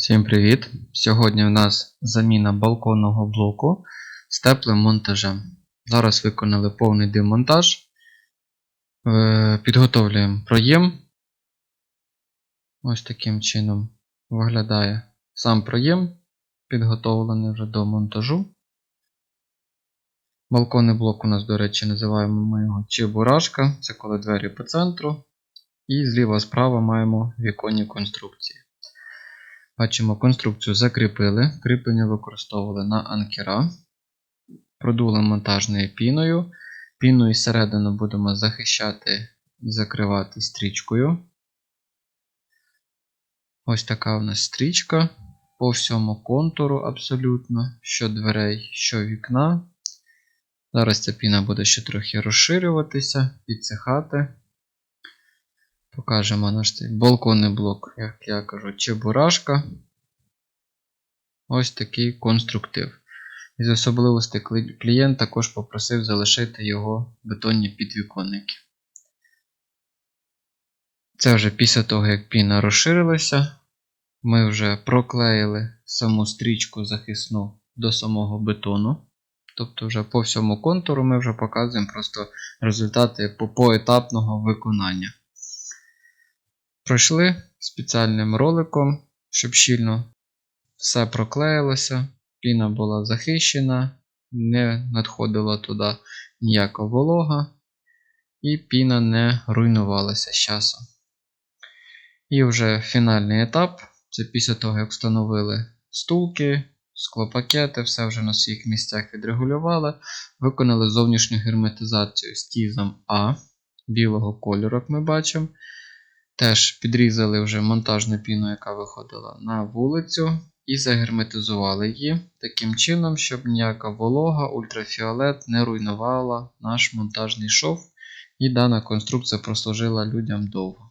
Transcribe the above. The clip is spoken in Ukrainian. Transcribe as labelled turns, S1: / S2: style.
S1: Всім привіт! Сьогодні у нас заміна балконного блоку з теплим монтажем. Зараз виконали повний демонтаж. Е, Підготовлюємо проєм. Ось таким чином виглядає сам проєм, підготовлений вже до монтажу. Балконний блок у нас, до речі, називаємо ми його чебурашка. Це коли двері по центру. І зліва справа маємо віконні конструкції. Бачимо, конструкцію закріпили, кріплення використовували на анкера, продули монтажною піною. Піну із середини будемо захищати і закривати стрічкою. Ось така у нас стрічка по всьому контуру абсолютно, що дверей, що вікна. Зараз ця піна буде ще трохи розширюватися, підсихати. Покажемо наш цей балконний блок, як я кажу, чебурашка. Ось такий конструктив. Із особливостей клієнт також попросив залишити його бетонні підвіконники. Це вже після того, як піна розширилася, ми вже проклеїли саму стрічку захисну до самого бетону. Тобто, вже по всьому контуру ми вже показуємо просто результати поетапного виконання. Пройшли спеціальним роликом, щоб щільно все проклеїлося, піна була захищена, не надходила туди ніяка волога, і піна не руйнувалася з часом. І вже фінальний етап це після того, як встановили стулки, склопакети, все вже на своїх місцях відрегулювали, виконали зовнішню герметизацію з тізом А білого кольору, як ми бачимо. Теж підрізали вже монтажну піну, яка виходила на вулицю, і загерметизували її таким чином, щоб ніяка волога, ультрафіолет не руйнувала наш монтажний шов, і дана конструкція прослужила людям довго.